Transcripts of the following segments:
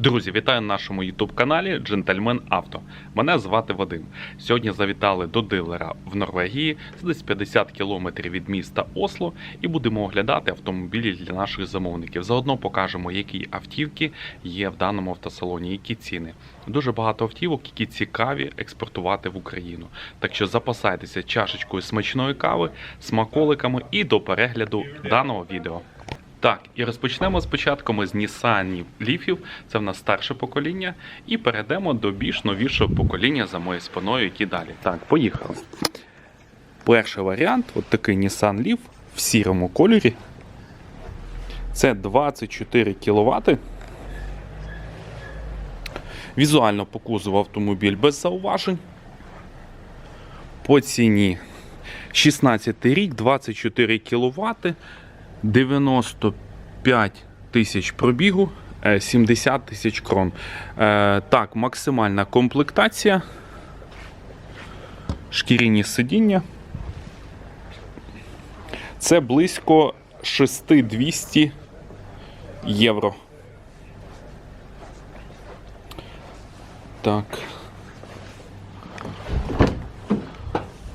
Друзі, вітаю на нашому youtube каналі Джентльмен Авто. Мене звати Вадим. Сьогодні завітали до дилера в Норвегії, це десь 50 кілометрів від міста Осло, і будемо оглядати автомобілі для наших замовників. Заодно покажемо, які автівки є в даному автосалоні, які ціни. Дуже багато автівок, які цікаві експортувати в Україну. Так що запасайтеся чашечкою смачної кави, смаколиками і до перегляду даного відео. Так, і розпочнемо спочатку ми з Nissan Leafів, це в нас старше покоління, і перейдемо до більш новішого покоління за моєю спиною, які далі. Так, поїхали. Перший варіант от такий Nissan Leaf в сірому кольорі. Це 24 кВт. Візуально по кузову автомобіль без зауважень. По ціні 16 рік, 24 кВт. 95 тисяч пробігу, е, 70 тисяч крон. Е, Так, максимальна комплектація. Шкіряні сидіння. Це близько 6200 євро. Так.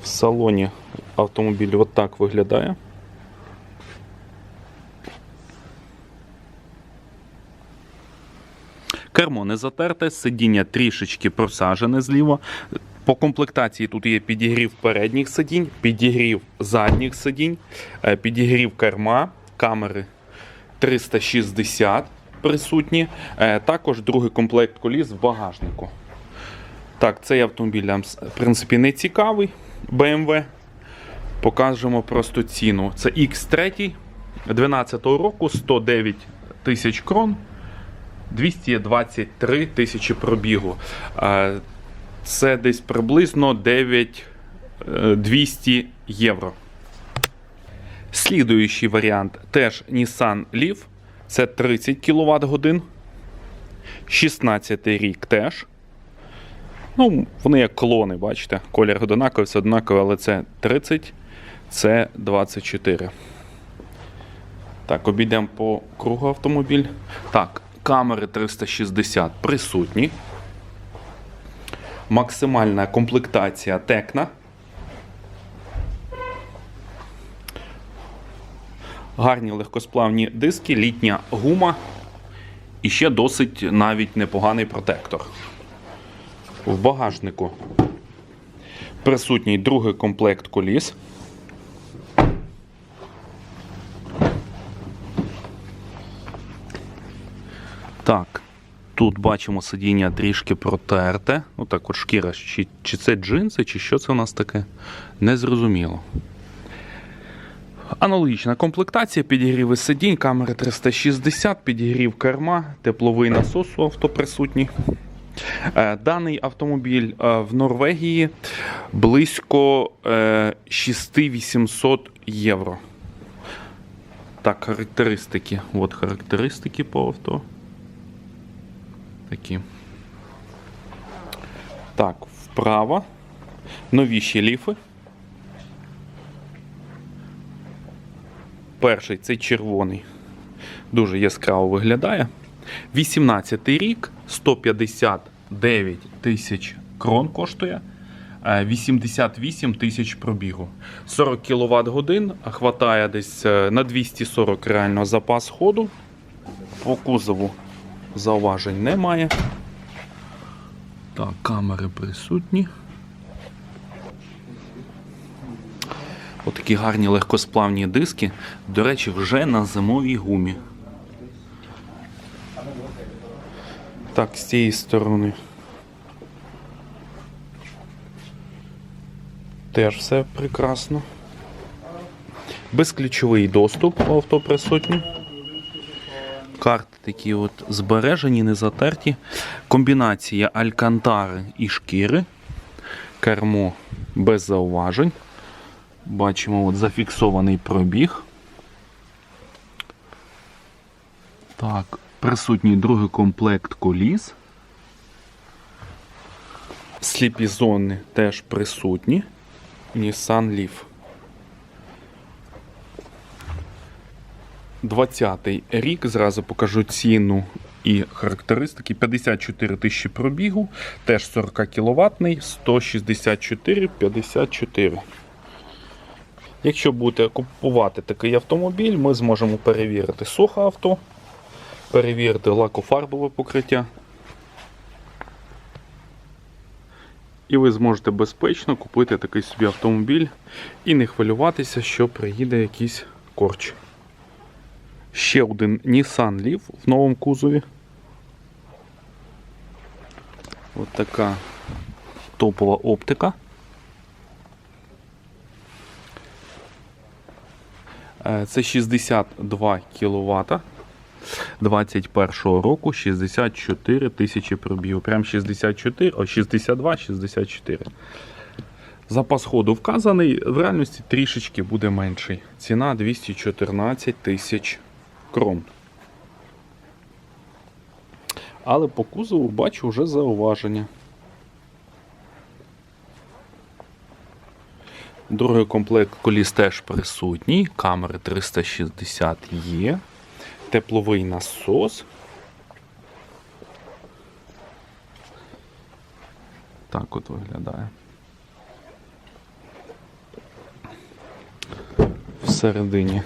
В салоні автомобіль отак виглядає. Кермо не затерте, сидіння трішечки просажене зліва. По комплектації тут є підігрів передніх сидінь, підігрів задніх сидінь, е, підігрів керма, камери 360 присутні. Е, Також другий комплект коліс в багажнику. Так, цей автомобіль нам в принципі не цікавий. BMW. Покажемо просто ціну. Це X3 12 року, 109 тисяч крон. 223 тисячі пробігу. Е, Це десь приблизно 9200 євро. Слідуючий варіант теж Nissan Leaf. Це 30 кВт годин. 16 рік теж. Ну, вони як клони, бачите. Колір однаковий, все однаковий, але це 30, це 24. Так, обійдемо по кругу автомобіль. Так, камери 360 присутні. Максимальна комплектація Текна. Гарні легкосплавні диски, літня гума. І ще досить навіть непоганий протектор. В багажнику присутній другий комплект коліс. Так, тут бачимо сидіння трішки протерте. Ну так от шкіра, чи, чи це джинси, чи що це у нас таке? Незрозуміло. Аналогічна комплектація, підігріви сидінь, камери 360, підігрів керма, тепловий насос у авто присутній. Е, Даний автомобіль е, в Норвегії близько е, 6800 євро. Так, характеристики. От характеристики по авто. Такі. Так, вправо. Новіші ліфи. Перший цей червоний. Дуже яскраво виглядає. 18 рік, 159 тисяч крон коштує. е, 88 тисяч пробігу. 40 кВт годин, хватає десь е, на 240 реально запас ходу. По кузову зауважень немає. Так, камери присутні. Отакі гарні легкосплавні диски. До речі, вже на зимовій гумі. Так, з цієї сторони. Теж все прекрасно. Безключовий доступ у авто присутній. Карти такі от збережені, не затерті. Комбінація алькантари і шкіри. Кермо без зауважень. Бачимо от зафіксований пробіг. Так, присутній другий комплект коліс. Сліпі зони теж присутні. Nissan Leaf. 20-й рік, зразу покажу ціну і характеристики. 54 тисячі пробігу, теж 40 кВт, 164 54. Якщо будете купувати такий автомобіль, ми зможемо перевірити сухе авто, перевірити лакофарбове покриття. І ви зможете безпечно купити такий собі автомобіль і не хвилюватися, що приїде якийсь корч. Ще один Nissan Leaf в новому кузові. Ось така топова оптика. Е, Це 62 кВт. 21-го року 64 тисячі пробігу. Прям 64, о 62, 64. Запас ходу вказаний, в реальності трішечки буде менший. Ціна 214 тисяч крон. Але по кузову бачу вже зауваження. Другий комплект коліс теж присутній. Камери 360 є. Тепловий насос. Так от виглядає. Всередині.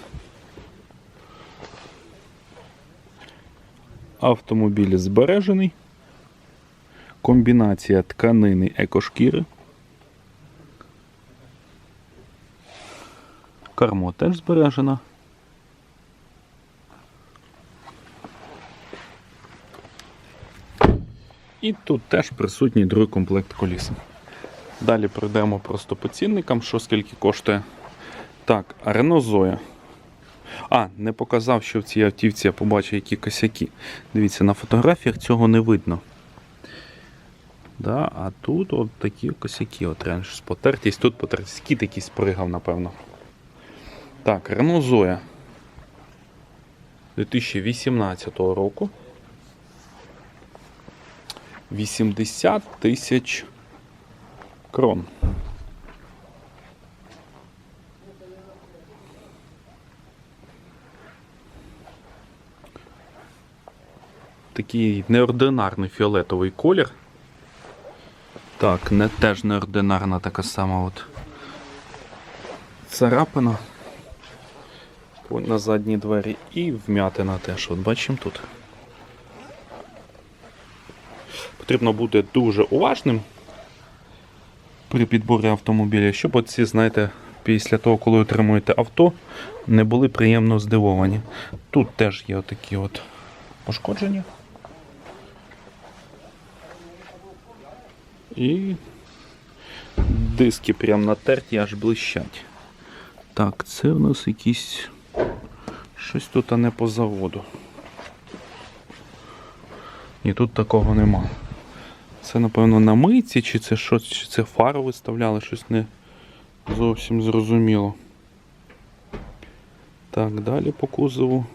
Автомобіль збережений. Комбінація тканини екошкіри. Кермо теж збережено. І тут теж присутній другий комплект коліс. Далі пройдемо просто по цінникам, що скільки коштує. Так, Renault Zoe. А, не показав, що в цій автівці я побачив які косяки. Дивіться, на фотографіях цього не видно. Да, а тут от такі косяки. От реально щось потертість, тут потертість. Кіт якийсь пригав, напевно. Так, Renault Zoe 2018 року. 80 тисяч крон. Такий неординарний фіолетовий колір. Так, не теж неординарна така сама от царапина на задній двері і вмятина теж. От бачимо тут. Потрібно бути дуже уважним при підборі автомобіля, щоб оці, знаєте, після того, коли отримуєте авто, не були приємно здивовані. Тут теж є отакі от пошкодження. І диски прям натерті, аж блищать. Так, це у нас якісь щось тут а не по заводу. І тут такого нема. Це, напевно, на митці, чи це що, чи це фару виставляли, щось не зовсім зрозуміло. Так, далі по кузову.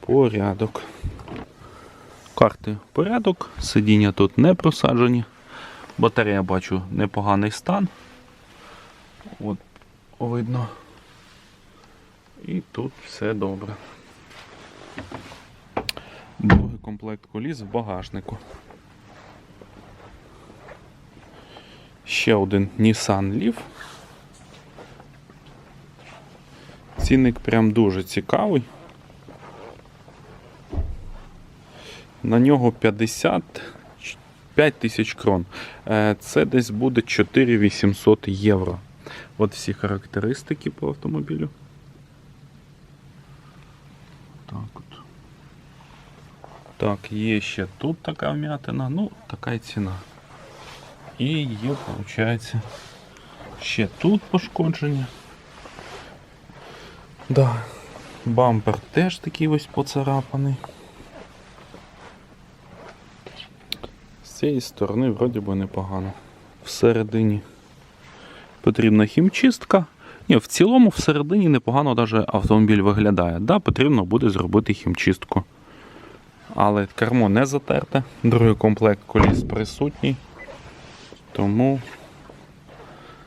Порядок. Карти порядок, сидіння тут не просаджені. Батарея бачу непоганий стан. От видно. І тут все добре. Другий комплект коліс в багажнику. Ще один Nissan Leaf. Цінник прям дуже цікавий. На нього 55 тисяч крон. Е, Це десь буде 4800 євро. От всі характеристики по автомобілю. Так от. Так, є ще тут така вмятина, ну, така й ціна. І є, виходить, ще тут пошкодження. Да. Бампер теж такий ось поцарапаний. Цієї сторони вроді би непогано. Всередині потрібна хімчистка. Ні, в цілому всередині непогано навіть автомобіль виглядає. Да, потрібно буде зробити хімчистку. Але кермо не затерте, другий комплект коліс присутній. Тому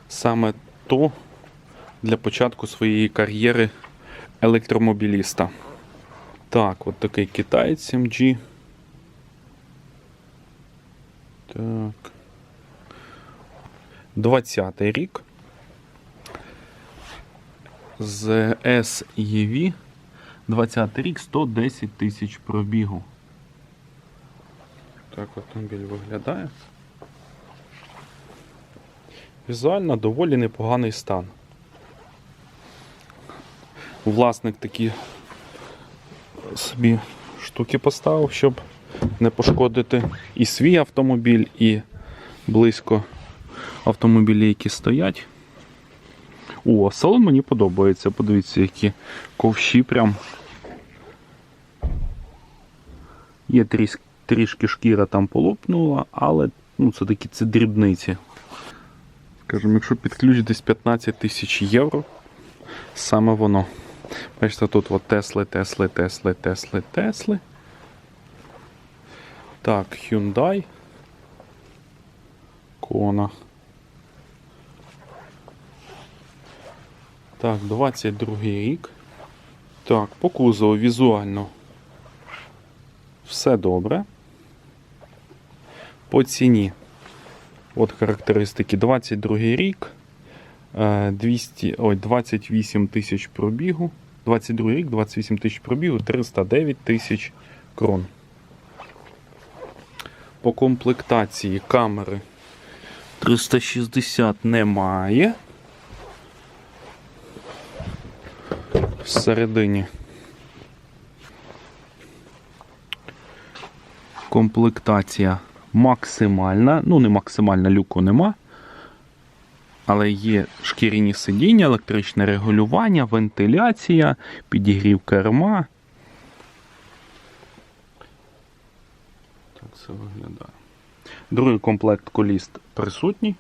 саме то для початку своєї кар'єри електромобіліста. Так, от такий китаєць MG. Так. 20-й рік. З SEV. 20 рік 110 тисяч пробігу. Так автомобіль виглядає. Візуально доволі непоганий стан. Власник такі собі штуки поставив, щоб не пошкодити і свій автомобіль, і близько автомобілі, які стоять. О, салон мені подобається. Подивіться, які ковші прям. Є тріс, трішки шкіра там полопнула, але ну, це такі це дрібниці. Скажімо, якщо під ключ десь 15 тисяч євро, саме воно. Бачите, тут от Тесли, Тесли, Тесли, Тесли, Тесли. Так, Hyundai. Кона. Так, 22 рік. Так, по кузову візуально все добре. По ціні. От характеристики. 22 рік. е, 200, ой, 28 тисяч пробігу. 22 рік, 28 тисяч пробігу, 309 тисяч крон. По комплектації камери 360 немає. Всередині. Комплектація максимальна. Ну, не максимальна, люку нема. Але є шкіряні сидіння, електричне регулювання, вентиляція, підігрів керма. Так це виглядає. Другий комплект коліс присутній.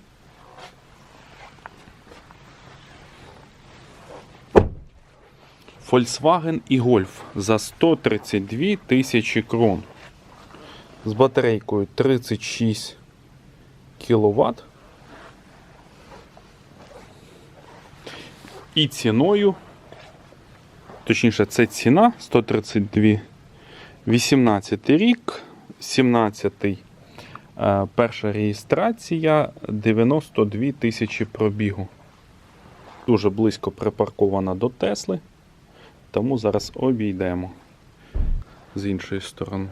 Volkswagen і Golf за 132 тисячі крон. З батарейкою 36 кВт. І ціною, точніше, це ціна 132, 18 рік, 17 е, перша реєстрація, 92 тисячі пробігу. Дуже близько припаркована до Тесли, тому зараз обійдемо з іншої сторони.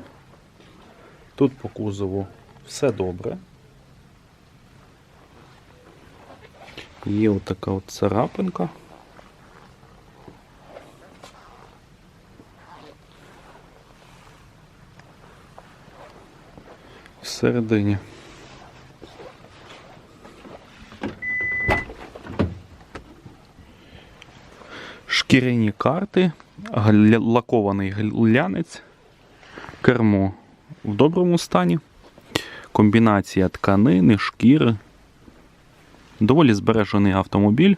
Тут по кузову все добре. Є отака от царапинка. Всередині. Шкіряні карти, лакований глянець, кермо в доброму стані, комбінація тканини, шкіри. Доволі збережений автомобіль,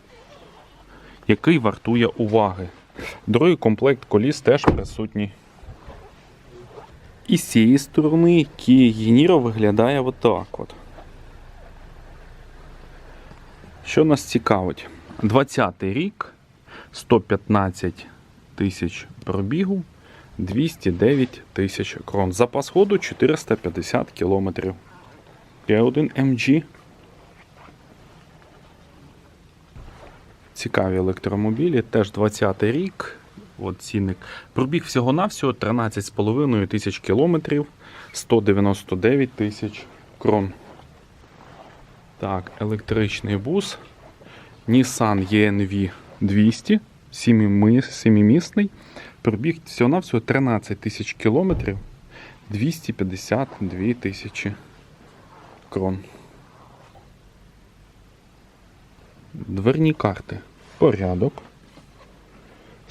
який вартує уваги. Другий комплект коліс теж присутній. І з цієї сторони Kia виглядає отак от. Що нас цікавить? 20 й рік, 115 тисяч пробігу, 209 тисяч крон. Запас ходу 450 кілометрів. Є один MG. Цікаві електромобілі, теж 20 й рік. От. Пробіг всього-навсього 13,5 тисяч кілометрів, 199 тисяч крон. Так, електричний бус. Nissan ENV 200, сімімис- сімімісний. Пробіг всього-навсього 13 тисяч кілометрів, 252 тисячі крон. Дверні карти. Порядок.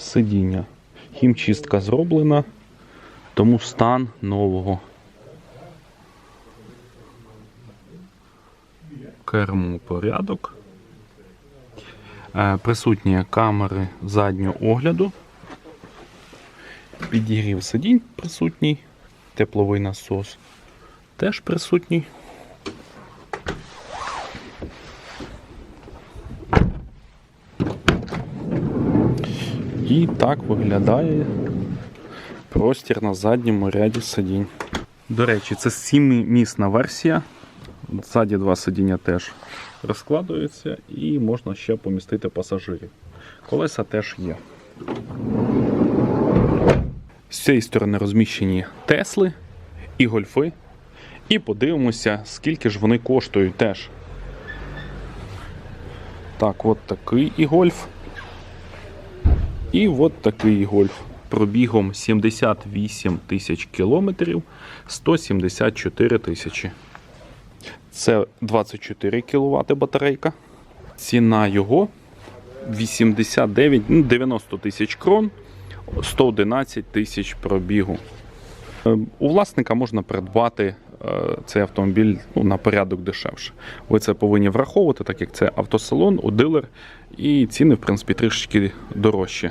Сидіння. Хімчистка зроблена, тому стан нового. Керму порядок. Е, Присутні камери заднього огляду. Підігрів сидінь присутній. Тепловий насос теж присутній. І так виглядає простір на задньому ряді сидінь. До речі, це сімимісна версія. Ззаді два сидіння теж розкладуються і можна ще помістити пасажирів. Колеса теж є. З цієї сторони розміщені Тесли і гольфи. І подивимося, скільки ж вони коштують теж. Так, от такий і гольф. І от такий гольф. Пробігом 78 тисяч кілометрів 174 тисячі. Це 24 кВт батарейка. Ціна його 89, ну, 90 тисяч крон, 111 тисяч пробігу. Е, У власника можна придбати цей автомобіль ну, на порядок дешевше. Ви це повинні враховувати, так як це автосалон, у дилер, і ціни, в принципі, трішки дорожчі.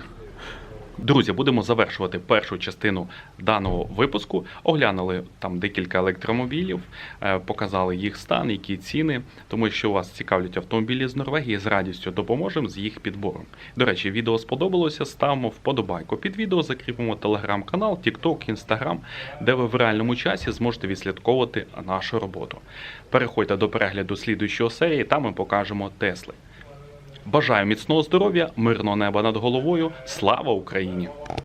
Друзі, будемо завершувати першу частину даного випуску. Оглянули там декілька електромобілів, е, показали їх стан, які ціни. Тому якщо вас цікавлять автомобілі з Норвегії, з радістю допоможемо з їх підбором. До речі, відео сподобалося, ставимо вподобайку. Під відео закріпимо телеграм-канал, TikTok, Instagram, де ви в реальному часі зможете відслідковувати нашу роботу. Переходьте до перегляду слідуючої серії, там ми покажемо Тесли. Бажаю міцного здоров'я, мирного неба над головою. Слава Україні!